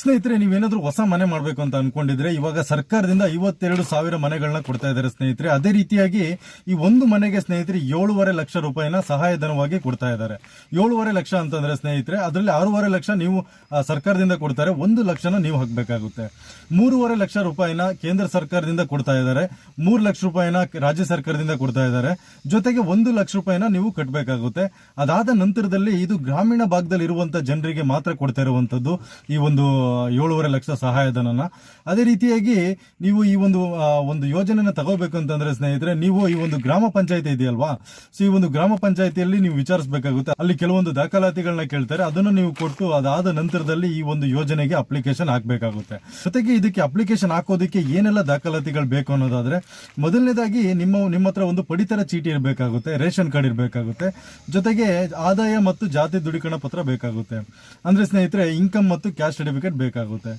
ಸ್ನೇಹಿತರೆ, ನೀವೇನಾದ್ರೂ ಹೊಸ ಮನೆ ಮಾಡಬೇಕು ಅಂತ ಅನ್ಕೊಂಡಿದ್ರೆ ಇವಾಗ ಸರ್ಕಾರದಿಂದ ಐವತ್ತೆರಡು ಸಾವಿರ ಮನೆಗಳನ್ನ ಕೊಡ್ತಾ ಇದ್ದಾರೆ ಸ್ನೇಹಿತರೆ. ಅದೇ ರೀತಿಯಾಗಿ ಈ ಒಂದು ಮನೆಗೆ ಸ್ನೇಹಿತರೆ ಏಳುವರೆ ಲಕ್ಷ ರೂಪಾಯಿನ ಸಹಾಯಧನವಾಗಿ ಕೊಡ್ತಾ ಇದ್ದಾರೆ. ಏಳುವರೆ ಲಕ್ಷ ಅಂತಂದ್ರೆ ಸ್ನೇಹಿತರೆ, ಅದರಲ್ಲಿ ಆರೂವರೆ ಲಕ್ಷ ನೀವು ಸರ್ಕಾರದಿಂದ ಕೊಡ್ತಾರೆ, ಒಂದು ಲಕ್ಷನ ನೀವು ಹಾಕಬೇಕಾಗುತ್ತೆ. ಮೂರುವರೆ ಲಕ್ಷ ರೂಪಾಯಿನ ಕೇಂದ್ರ ಸರ್ಕಾರದಿಂದ ಕೊಡ್ತಾ ಇದ್ದಾರೆ, ಮೂರು ಲಕ್ಷ ರೂಪಾಯಿನ ರಾಜ್ಯ ಸರ್ಕಾರದಿಂದ ಕೊಡ್ತಾ ಇದ್ದಾರೆ. ಜೊತೆಗೆ ಒಂದು ಲಕ್ಷ ರೂಪಾಯಿನ ನೀವು ಕಟ್ಟಬೇಕಾಗುತ್ತೆ ಅದಾದ ನಂತರದಲ್ಲಿ ಇದು ಗ್ರಾಮೀಣ ಭಾಗದಲ್ಲಿ ಇರುವಂತಹ ಜನರಿಗೆ ಮಾತ್ರ ಕೊಡ್ತಾ ಇರುವಂತದ್ದು ಈ ಒಂದು ಏಳುವರೆ ಲಕ್ಷ ಸಹಾಯಧನನ. ಅದೇ ರೀತಿಯಾಗಿ ನೀವು ಈ ಒಂದು ಒಂದು ಯೋಜನೆನ ತಗೋಬೇಕು ಅಂತಂದ್ರೆ ಸ್ನೇಹಿತರೆ, ನೀವು ಈ ಒಂದು ಗ್ರಾಮ ಪಂಚಾಯತಿ ಇದೆಯಲ್ವಾ? ಸೊ, ಈ ಒಂದು ಗ್ರಾಮ ಪಂಚಾಯತಿಯಲ್ಲಿ ನೀವು ವಿಚಾರಿಸಬೇಕಾಗುತ್ತೆ. ಅಲ್ಲಿ ಕೆಲವೊಂದು ದಾಖಲಾತಿಗಳನ್ನ ಕೇಳ್ತಾರೆ. ಅದನ್ನು ನೀವು ಕೊಟ್ಟು ಅದಾದ ನಂತರದಲ್ಲಿ ಈ ಒಂದು ಯೋಜನೆಗೆ ಅಪ್ಲಿಕೇಶನ್ ಹಾಕಬೇಕಾಗುತ್ತೆ. ಜೊತೆಗೆ ಇದಕ್ಕೆ ಅಪ್ಲಿಕೇಶನ್ ಹಾಕೋದಕ್ಕೆ ಏನೆಲ್ಲ ದಾಖಲಾತಿಗಳು ಬೇಕು ಅನ್ನೋದಾದ್ರೆ, ಮೊದಲನೇದಾಗಿ ನಿಮ್ಮ ನಿಮ್ಮ ಹತ್ರ ಒಂದು ಪಡಿತರ ಚೀಟಿ ಇರಬೇಕಾಗುತ್ತೆ, ರೇಷನ್ ಕಾರ್ಡ್ ಇರಬೇಕಾಗುತ್ತೆ. ಜೊತೆಗೆ ಆದಾಯ ಮತ್ತು ಜಾತಿ ದೃಢೀಕರಣ ಪತ್ರ ಬೇಕಾಗುತ್ತೆ. ಅಂದ್ರೆ ಸ್ನೇಹಿತರೆ, ಇನ್ಕಮ್ ಮತ್ತು ಕ್ಯಾಶ್ ಸರ್ಟಿಫಿಕೇಟ್ ಬೇಕಾಗುತ್ತೆ.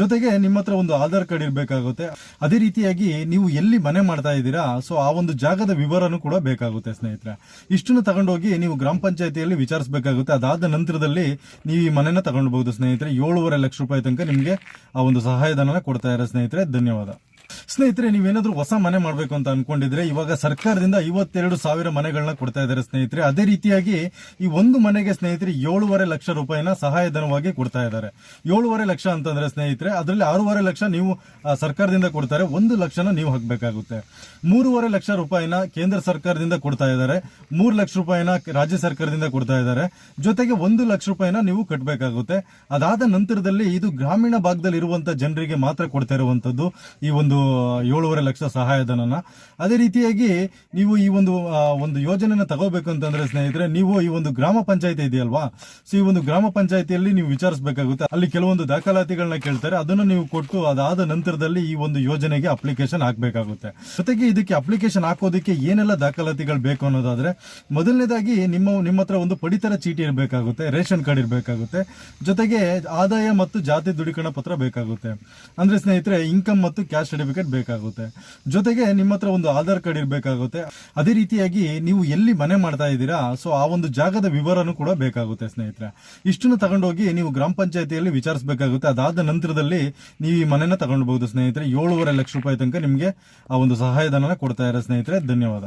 ಜೊತೆಗೆ ನಿಮ್ಮ ಹತ್ರ ಒಂದು ಆಧಾರ್ ಕಾರ್ಡ್ ಇರಬೇಕಾಗುತ್ತೆ. ಅದೇ ರೀತಿಯಾಗಿ ನೀವು ಎಲ್ಲಿ ಮನೆ ಮಾಡ್ತಾ ಇದ್ದೀರಾ, ಸೊ ಆ ಒಂದು ಜಾಗದ ವಿವರನೂ ಕೂಡ ಬೇಕಾಗುತ್ತೆ ಸ್ನೇಹಿತರೆ. ಇಷ್ಟನ್ನು ತಗೊಂಡೋಗಿ ನೀವು ಗ್ರಾಮ ಪಂಚಾಯತಿಯಲ್ಲಿ ವಿಚಾರಿಸಬೇಕಾಗುತ್ತೆ. ಅದಾದ ನಂತರದಲ್ಲಿ ನೀವು ಈ ಮನೆನ ತಗೊಂಡ್ಬಹುದು ಸ್ನೇಹಿತರೆ. ಏಳೂವರೆ ಲಕ್ಷ ರೂಪಾಯಿ ತನಕ ನಿಮಗೆ ಆ ಒಂದು ಸಹಾಯಧನ ಕೊಡ್ತಾ ಇರೋ ಸ್ನೇಹಿತರೆ, ಧನ್ಯವಾದ. ಸ್ನೇಹಿತರೆ, ನೀವೇನಾದ್ರೂ ಹೊಸ ಮನೆ ಮಾಡಬೇಕು ಅಂತ ಅನ್ಕೊಂಡಿದ್ರೆ ಇವಾಗ ಸರ್ಕಾರದಿಂದ ಐವತ್ತೆರಡು ಸಾವಿರ ಮನೆಗಳನ್ನ ಕೊಡ್ತಾ ಇದ್ದಾರೆ ಸ್ನೇಹಿತರೆ. ಅದೇ ರೀತಿಯಾಗಿ ಈ ಒಂದು ಮನೆಗೆ ಸ್ನೇಹಿತರೆ ಏಳುವರೆ ಲಕ್ಷ ರೂಪಾಯಿನ ಸಹಾಯಧನವಾಗಿ ಕೊಡ್ತಾ ಇದ್ದಾರೆ. ಏಳುವರೆ ಲಕ್ಷ ಅಂತಂದ್ರೆ ಸ್ನೇಹಿತರೆ, ಅದರಲ್ಲಿ ಆರೂವರೆ ಲಕ್ಷ ನೀವು ಸರ್ಕಾರದಿಂದ ಕೊಡ್ತಾರೆ. ಒಂದು ಲಕ್ಷನ ನೀವು ಹಾಕಬೇಕಾಗುತ್ತೆ. ಮೂರುವರೆ ಲಕ್ಷ ರೂಪಾಯಿನ ಕೇಂದ್ರ ಸರ್ಕಾರದಿಂದ ಕೊಡ್ತಾ ಇದ್ದಾರೆ. ಮೂರು ಲಕ್ಷ ರೂಪಾಯಿನ ರಾಜ್ಯ ಸರ್ಕಾರದಿಂದ ಕೊಡ್ತಾ ಇದ್ದಾರೆ. ಜೊತೆಗೆ ಒಂದು ಲಕ್ಷ ರೂಪಾಯಿನ ನೀವು ಕಟ್ಟಬೇಕಾಗುತ್ತೆ ಅದಾದ ನಂತರದಲ್ಲಿ ಇದು ಗ್ರಾಮೀಣ ಭಾಗದಲ್ಲಿ ಇರುವಂತಹ ಜನರಿಗೆ ಮಾತ್ರ ಕೊಡ್ತಾ ಇರುವಂತದ್ದು ಈ ಒಂದು ಏಳುವರೆ ಲಕ್ಷ ಸಹಾಯಧನನ. ಅದೇ ರೀತಿಯಾಗಿ ನೀವು ಈ ಒಂದು ಒಂದು ಯೋಜನೆನ ತಗೋಬೇಕು ಅಂತಂದ್ರೆ ಸ್ನೇಹಿತರೆ, ನೀವು ಈ ಒಂದು ಗ್ರಾಮ ಪಂಚಾಯತಿ ಇದೆಯಲ್ವಾ? ಸೊ ಈ ಒಂದು ಗ್ರಾಮ ಪಂಚಾಯತಿಯಲ್ಲಿ ನೀವು ವಿಚಾರಿಸಬೇಕಾಗುತ್ತೆ. ಅಲ್ಲಿ ಕೆಲವೊಂದು ದಾಖಲಾತಿಗಳನ್ನ ಕೇಳ್ತಾರೆ. ಅದನ್ನು ನೀವು ಕೊಟ್ಟು ಅದಾದ ನಂತರದಲ್ಲಿ ಈ ಒಂದು ಯೋಜನೆಗೆ ಅಪ್ಲಿಕೇಶನ್ ಹಾಕಬೇಕಾಗುತ್ತೆ. ಜೊತೆಗೆ ಇದಕ್ಕೆ ಅಪ್ಲಿಕೇಶನ್ ಹಾಕೋದಕ್ಕೆ ಏನೆಲ್ಲ ದಾಖಲಾತಿಗಳು ಬೇಕು ಅನ್ನೋದಾದ್ರೆ, ಮೊದಲನೇದಾಗಿ ನಿಮ್ಮ ನಿಮ್ಮ ಹತ್ರ ಒಂದು ಪಡಿತರ ಚೀಟಿ ಇರಬೇಕಾಗುತ್ತೆ, ರೇಷನ್ ಕಾರ್ಡ್ ಇರಬೇಕಾಗುತ್ತೆ. ಜೊತೆಗೆ ಆದಾಯ ಮತ್ತು ಜಾತಿ ದೃಢೀಕರಣ ಪತ್ರ ಬೇಕಾಗುತ್ತೆ. ಅಂದ್ರೆ ಸ್ನೇಹಿತರೆ, ಇನ್ಕಮ್ ಮತ್ತು ಕ್ಯಾಶ್ ಸರ್ಟಿಫಿಕೇಟ್ ಬೇಕಾಗುತ್ತೆ. ಜೊತೆಗೆ ನಿಮ್ಮ ಹತ್ರ ಒಂದು ಆಧಾರ್ ಕಾರ್ಡ್ ಇರಬೇಕಾಗುತ್ತೆ. ಅದೇ ರೀತಿಯಾಗಿ ನೀವು ಎಲ್ಲಿ ಮನೆ ಮಾಡ್ತಾ ಇದ್ದೀರಾ, ಸೊ ಆ ಒಂದು ಜಾಗದ ವಿವರನೂ ಕೂಡ ಬೇಕಾಗುತ್ತೆ ಸ್ನೇಹಿತರೆ. ಇಷ್ಟನ್ನು ತಗೊಂಡೋಗಿ ನೀವು ಗ್ರಾಮ ಪಂಚಾಯತಿಯಲ್ಲಿ ವಿಚಾರಿಸಬೇಕಾಗುತ್ತೆ. ಅದಾದ ನಂತರದಲ್ಲಿ ನೀವು ಈ ಮನೆನ ತಗೊಂಡ್ಬಹುದು ಸ್ನೇಹಿತರೆ. ಏಳೂವರೆ ಲಕ್ಷ ರೂಪಾಯಿ ತನಕ ನಿಮಗೆ ಆ ಒಂದು ಸಹಾಯಧನ ಕೊಡ್ತಾ ಇರೋ ಸ್ನೇಹಿತರೆ, ಧನ್ಯವಾದ.